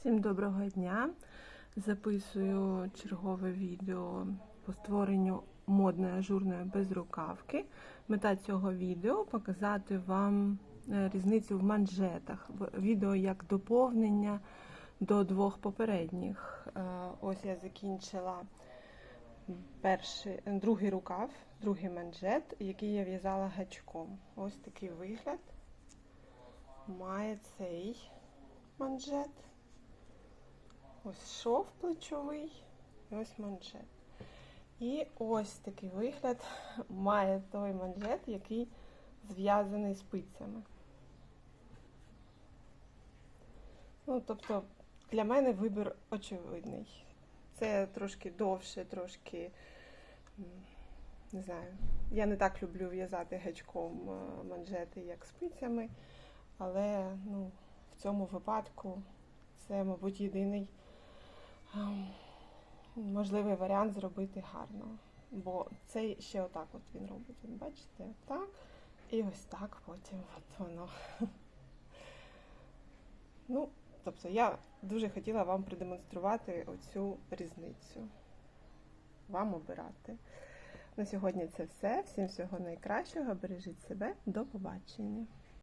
Всім доброго дня! Записую чергове відео по створенню модної ажурної безрукавки. Мета цього відео показати вам е, різницю в манжетах. Відео як доповнення до двох попередніх. Е, Ось я закінчила перший, е, другий рукав, другий манжет, який я в'язала гачком. Ось такий вигляд має цей манжет. Ось шов плечовий і ось манжет. І ось такий вигляд має той манжет, який зв'язаний спицями. Ну, тобто, для мене вибір очевидний. Це трошки довше, трошки, не знаю. Я не так люблю в'язати гачком е, манжети, як спицями, але ну, в цьому випадку це, мабуть, єдиний можливий варіант зробити гарно. Бо цей ще отак от він робить. Він бачите, так. І ось так потім от воно. Ну, тобто я дуже хотіла вам продемонструвати оцю різницю. Вам обирати. На сьогодні це все. Всім всього найкращого. Бережіть себе. До побачення.